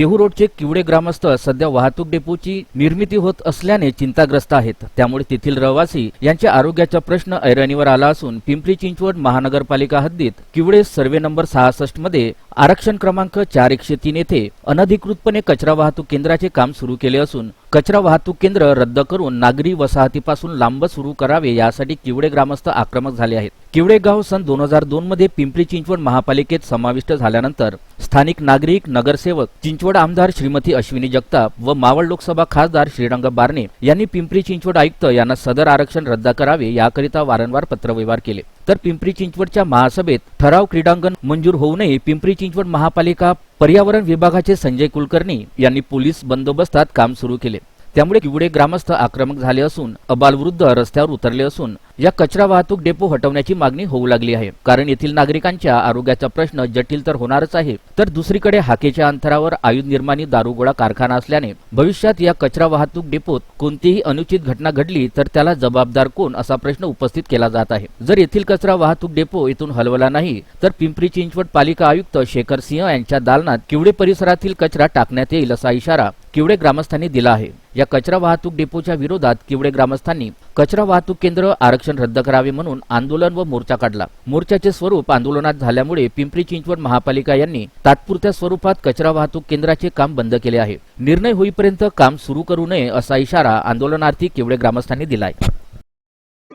देहू रोडचे किवडे ग्रामस्थ सध्या वाहतूक डेपोची निर्मिती होत असल्याने चिंताग्रस्त आहेत. त्यामुळे तेथील रहिवासी यांच्या आरोग्याचा प्रश्न ऐरणीवर आला असून पिंपरी चिंचवड महानगरपालिका हद्दीत किवडे सर्वे नंबर सहासष्टमध्ये आरक्षण क्रमांक चार एकशे तीन येथे अनधिकृतपणे कचरा वाहतूक केंद्राचे काम सुरू केले असून कचरा वाहतूक केंद्र रद्द करून नागरी वसाहतीपासून लांब सुरू करावे यासाठी किवडे ग्रामस्थ आक्रमक झाले आहेत. किवडे गाव सन दोन हजार दोन मध्ये पिंपरी चिंचवड महापालिकेत समाविष्ट झाल्यानंतर स्थानिक नागरिक नगरसेवक चिंचवड आमदार श्रीमती अश्विनी जगताप व मावळ लोकसभा खासदार श्रीरंग बारणे यांनी पिंपरी चिंचवड आयुक्त यांना सदर आरक्षण रद्द करावे याकरिता वारंवार पत्रव्यवहार केले. तर पिंपरी चिंचवडच्या महासभेत ठराव क्रीडांगण मंजूर होऊनही पिंपरी चिंचवड महापालिका पर्यावरण विभागाचे संजय कुलकर्णी यांनी पोलीस बंदोबस्तात काम सुरू केले. त्यामुळे किवडे ग्रामस्थ आक्रमक झाले असून अबालवृद्ध रस्त्यावर उतरले असून या कचरा वाहतूक डेपो हटवण्याची मागणी होऊ लागली आहे. कारण येथील नागरिकांच्या आरोग्याचा प्रश्न जटिल तर होणारच आहे तर दुसरीकडे हाकेच्या अंतरावर आयुध निर्माणी दारुगोळा कारखाना असल्याने भविष्यात या कचरा वाहतूक डेपोत कोणतीही अनुचित घटना घडली तर त्याला जबाबदार कोण असा प्रश्न उपस्थित केला जात आहे. जर येथील कचरा वाहतूक डेपो इथून हलवला नाही तर पिंपरी चिंचवड पालिका आयुक्त शेखर सिंह यांच्या दालनात किवडे परिसरातील कचरा टाकण्यात येईल असा इशारा किवडे ग्रामस्थांनी दिला आहे. या कचरा वाहतूक डेपोच्या विरोधात किवडे ग्रामस्थांनी कचरा वाहतूक केंद्र आरक्षण रद्द करावे म्हणून आंदोलन व मोर्चा काढला. मोर्चाचे स्वरूप आंदोलनात झाल्यामुळे पिंपरी चिंचवड महापालिका यांनी तात्पुरत्या स्वरूपात कचरा वाहतूक केंद्राचे काम बंद केले आहे. निर्णय होईपर्यंत काम सुरू करू नये असा इशारा आंदोलनार्थी किवडे ग्रामस्थांनी दिलाय.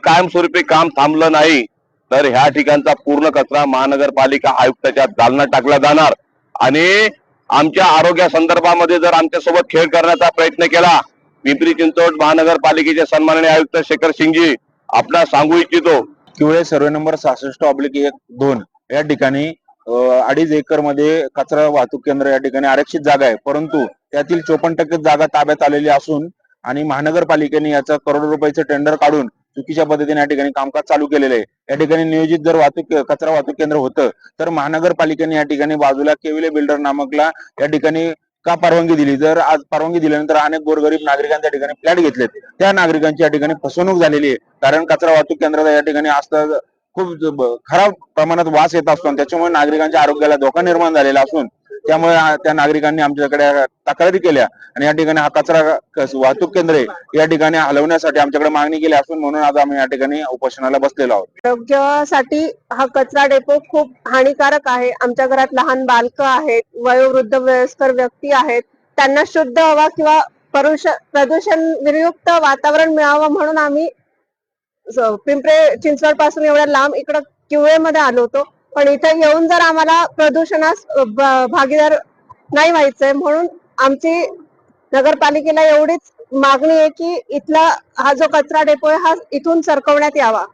कायमस्वरूपी काम थांबलं नाही तर ह्या ठिकाणचा पूर्ण कचरा महानगरपालिका आयुक्ताच्या दालनात टाकला जाणार. आणि आमच्या आरोग्या संदर्भामध्ये जर आमच्यासोबत खेळ करण्याचा प्रयत्न केला पिंपरी चिंचवड महानगरपालिकेचे सन्माननीय आयुक्त शेखर सिंगजी आपला सांगू इच्छितो किवळे सर्वे नंबर सहासष्ट ऑब्लिक एक दोन या ठिकाणी अडीच एकरमध्ये कचरा वाहतूक केंद्र या ठिकाणी आरक्षित जागा आहे. परंतु त्यातील चोपन्न टक्के जागा ताब्यात आलेली असून आणि महानगरपालिकेने याचा करोडो रुपयाचं टेंडर काढून चुकीच्या पद्धतीने या ठिकाणी कामकाज चालू केलेलं आहे. या ठिकाणी नियोजित जर वाहतूक कचरा वाहतूक केंद्र होतं तर महानगरपालिकेने या ठिकाणी बाजूला केविले बिल्डर नामकला या ठिकाणी का परवानगी दिली? जर आज परवानगी दिल्यानंतर अनेक गोरगरीब नागरिकांच्या ठिकाणी फ्लॅट घेतलेत. त्या नागरिकांची या ठिकाणी फसवणूक झालेली आहे. कारण कचरा वाहतूक केंद्राचा या ठिकाणी असतं खूप खराब प्रमाणात वास येत असतो आणि त्याच्यामुळे नागरिकांच्या आरोग्याला धोका निर्माण झालेला असून त्यामुळे त्या नागरिकांनी आमच्याकडे तक्रारी केल्या आणि या ठिकाणी हा कचरा वाहतूक केंद्रे या ठिकाणी हलवण्यासाठी आमच्याकडे मागणी केली असून म्हणून आज आम्ही या ठिकाणी उपोषणाला बसलेलो आहोत. आरोग्यासाठी हा कचरा डेपो खूप हानिकारक आहे. आमच्या घरात लहान बालक आहेत वयोवृद्ध वयस्कर व्यक्ती आहेत. त्यांना शुद्ध हवा किंवा प्रदूषण विरयुक्त वातावरण मिळावं म्हणून आम्ही पिंपरे चिंचवडपासून एवढ्या लांब इकडं किवळेमध्ये आलो होतो. पण इथं येऊन जर आम्हाला प्रदूषणास भागीदार नाही व्हायचंय म्हणून आमची नगरपालिकेला एवढीच मागणी आहे की इथला हा जो कचरा डेपो आहे हा इथून सरकवण्यात यावा.